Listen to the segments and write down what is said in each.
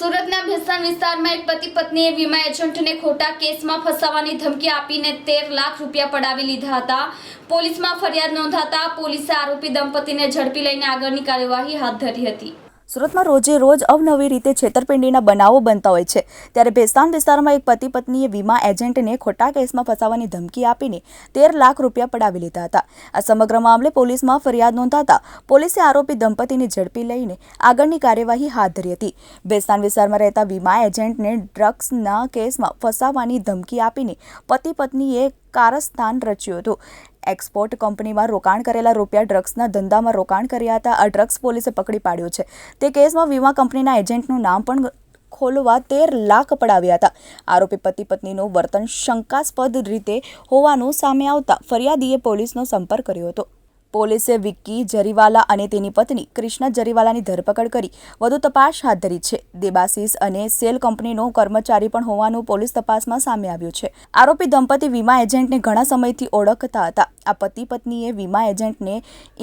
સુરતના ભેસાણ વિસ્તારમાં એક પતિ પત્નીએ વીમા એજન્ટને ખોટા કેસમાં ફસાવવાની ધમકી આપીને તેર લાખ રૂપિયા પડાવી લીધા હતા. પોલીસમાં ફરિયાદ નોંધાતા પોલીસે આરોપી દંપતીને ઝડપી લઈને આગળની કાર્યવાહી હાથ ધરી હતી. સુરતમાં રોજે રોજ અવનવી રીતે છેતરપિંડીના બનાવો બનતા હોય છે. ત્યારે ભેસ્તાન વિસ્તારમાં એક પતિ પત્નીએ વીમા એજન્ટને ખોટા કેસમાં ફસાવવાની ધમકી આપીને તેર લાખ રૂપિયા પડાવી લીધા હતા. આ સમગ્ર મામલે પોલીસમાં ફરિયાદ નોંધાતા પોલીસે આરોપી દંપતીને ઝડપી લઈને આગળની કાર્યવાહી હાથ ધરી હતી. ભેસ્તાન વિસ્તારમાં રહેતા વીમા એજન્ટને ડ્રગ્સના કેસમાં ફસાવવાની ધમકી આપીને પતિ પત્નીએ કારસ્તાન રચ્યું હતું. એક્સપોર્ટ કંપનીમાં રોકાણ કરેલા રૂપિયા ડ્રગ્સના ધંધામાં રોકાણ કર્યા હતા. આ ડ્રગ્સ પોલીસે પકડી પાડ્યો છે. તે કેસમાં વીમા કંપનીના એજન્ટનું નામ પણ ખોલવા તેર લાખ પડાવ્યા હતા. આરોપી પતિ પત્નીનું વર્તન શંકાસ્પદ રીતે હોવાનું સામે આવતા ફરિયાદીએ પોલીસનો સંપર્ક કર્યો હતો. પોલીસે વિક્કી જરીવાલા અને તેની પત્ની કૃષ્ણ જરીવાલાની ધરપકડ કરી. વધુ તપાસ હાથ ધરી છે. દેબાસીસ અને સેલ કંપનીનો કર્મચારી પણ હોવાનું પોલીસ તપાસમાં સામે આવ્યું છે. આરોપી દંપતી વીમા એજન્ટને ઘણા સમયથી ઓળખતા હતા. આ પતિ પત્નીએ વીમા એજન્ટને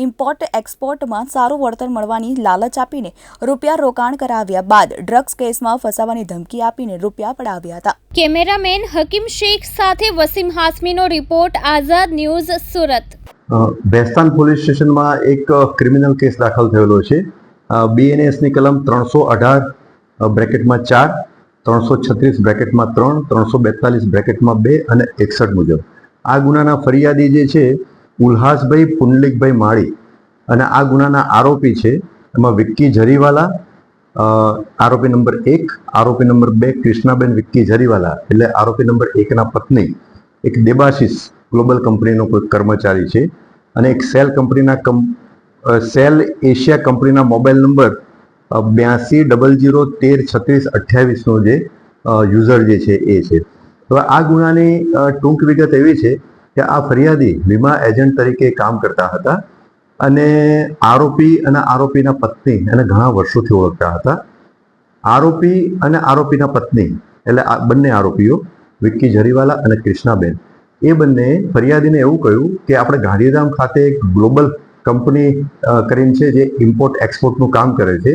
ઇમ્પોર્ટ એક્સપોર્ટમાં સારું વળતર મળવાની લાલચ આપીને રૂપિયા રોકાણ કરાવ્યા બાદ ડ્રગ્સ કેસમાં ફસાવાની ધમકી આપીને રૂપિયા પડાવ્યા હતા. કેમેરામેન હકીમ શેખ સાથે Wasim હાસમીનો report Azad news Surat. Bhestan police સ્ટેશનમાં એક ક્રિમિનલ કેસ દાખલ થયેલો છે. બીએનએસની કલમ ત્રણસો અઢાર બ્રેકેટમાં ચાર, ત્રણસો છત્રીસ બ્રેકેટમાં ત્રણ, ત્રણસો બેતાલીસ બ્રેકેટમાં બે અને એકસઠ મુજબ. આ ગુનાના ફરિયાદી જે છે, ઉલ્હાસભાઈ પુંડલિકભાઈ માળી અને આ ગુનાના આરોપી છે, એમાં વિક્કી જરીવાલા આરોપી નંબર એક, આરોપી નંબર બે કૃષ્ણાબેન વિક્કી જરીવાલા એટલે આરોપી નંબર એકના પત્ની, એક દેબાશીસ ગ્લોબલ કંપનીનો કોઈ કર્મચારી છે. અને એક સેલ કંપનીના સેલ એશિયા કંપનીના મોબાઈલ નંબર બ્યાસી ડબલ જીરો તેર છત્રીસ અઠ્યાવીસનો જે યુઝર જે છે એ છે. હવે આ ગુનાની ટૂંક વિગત એવી છે કે આ ફરિયાદી વીમા એજન્ટ તરીકે કામ કરતા હતા અને આરોપી અને આરોપીના પત્ની એને ઘણા વર્ષોથી ઓળખતા હતા. આરોપી અને આરોપીના પત્ની, એટલે આ બંને આરોપીઓ, વિક્કી જરીવાલા અને કૃષ્ણાબેન એ બંને ફરિયાદીને એવું કહ્યું કે આપણે ગાંધીધામ ખાતે એક ગ્લોબલ કંપની કરીને છે જે ઇમ્પોર્ટ, એક્સપોર્ટનું કામ કરે છે.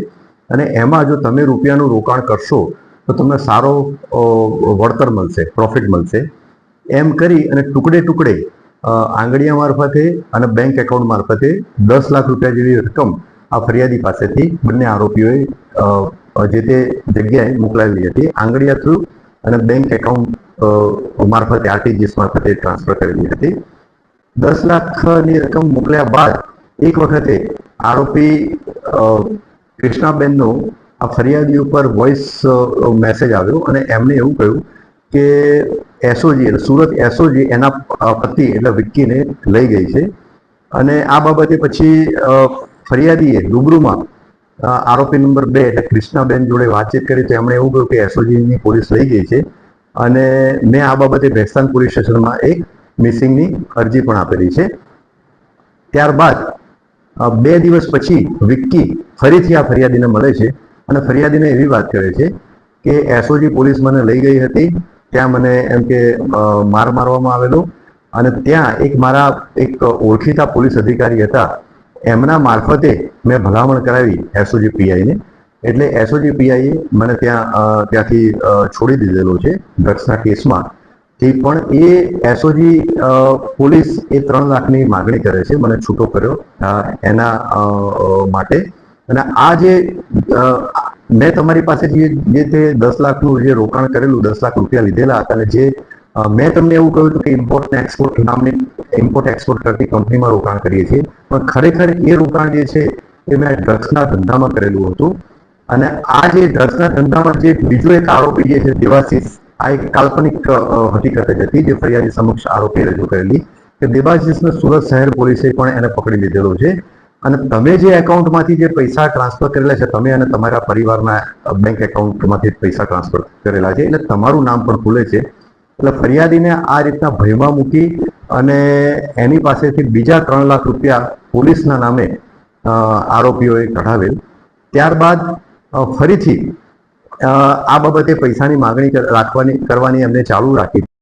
અને એમાં જો તમે રૂપિયાનું રોકાણ કરશો, તો તમને સારો વળતર મળશે પ્રોફિટ મળશે. એમ કરી અને ટુકડે ટુકડે આંગળીયા મારફતે અને બેંક એકાઉન્ટ મારફતે દસ લાખ રૂપિયા જેવી રકમ આ ફરિયાદી પાસેથી બંને આરોપીઓએ જે તે જગ્યાએ મોકલાવેલી હતી. આંગળીયા થ્રુ અને બેંક એકાઉન્ટ મારફતે આરટીજીએસ મારફતે ટ્રાન્સફર કરેલી હતી. દસ લાખની રકમ મોકલ્યા બાદ એક વખતે આરોપી કૃષ્ણાબેનનો આ ફરિયાદી ઉપર વોઇસ મેસેજ આવ્યો અને એમણે એવું કહ્યું કે એસઓજી સુરત એસઓજી એના પતિ એટલે વિક્કીને લઈ ગઈ છે. અને આ બાબતે પછી ફરિયાદીએ રૂબરૂમાં આરોપી નંબર બે એટલે કૃષ્ણાબેન જોડે વાતચીત કરી તો એમણે એવું કહ્યું કે એસઓજીની પોલીસ લઈ ગઈ છે. અને મેં આ બાબતે ભેસ્તાન પોલીસ સ્ટેશનમાં એક મિસિંગની અરજી પણ આપેલી છે. ત્યારબાદ બે દિવસ પછી વિક્કી ફરીથી આ ફરિયાદીને મળે છે અને ફરિયાદીને એવી વાત કરે છે કે એસઓજી પોલીસ મને લઈ ગઈ હતી, ત્યાં મને એમ કે માર મારવામાં આવેલો અને ત્યાં એક મારા એક ઓળખીતા પોલીસ અધિકારી હતા. એમના મારફતે મેં ભલામણ કરાવી એસઓજી પીઆઈને. એટલે એસઓજી પીઆઈએ મને ત્યાં ત્યાંથી છોડી દીધેલો છે ડ્રગ્સના કેસમાં. તે પણ એ એસઓજી પોલીસ એ ત્રણ લાખની માગણી કરે છે, મને છૂટો કર્યો એના માટે. અને આ જે મેં તમારી પાસે જે જે તે દસ લાખનું જે રોકાણ કરેલું, દસ લાખ રૂપિયા લીધેલા હતા અને જે મેં તમને એવું કહ્યું હતું કે ઇમ્પોર્ટ એક્સપોર્ટ નામની ઇમ્પોર્ટ એક્સપોર્ટ કરતી કંપનીમાં રોકાણ કરીએ છીએ. પણ ખરેખર એ રોકાણ જે છે, એ મેં ડ્રગ્સના ધંધામાં કરેલું હતું. અને આ જે ડ્રગ્સના ધંધામાં જે બીજો એક આરોપી જે છે દેવાશીષ આ એક કાલ્પનિક હકીકત જ હતી, જે ફરિયાદી સમક્ષ આરોપી રજૂ કરેલી કે દેવાશીષને સુરત શહેર પોલીસે પણ એને પકડી લીધેલો છે. અને તમે જે એકાઉન્ટમાંથી જે પૈસા ટ્રાન્સફર કરેલા છે, તમે અને તમારા પરિવારના બેંક એકાઉન્ટમાંથી પૈસા ટ્રાન્સફર કરેલા છે, એટલે તમારું નામ પણ ખુલે છે. એટલે ફરિયાદીને આ રીતના ભયમાં મૂકી અને એની પાસેથી બીજા ત્રણ લાખ રૂપિયા પોલીસના નામે આરોપીઓએ કઢાવેલ. ત્યારબાદ ફરીથી આ બાબતે પૈસાની માગણી રાખવાની કરવાની એમને ચાલુ રાખી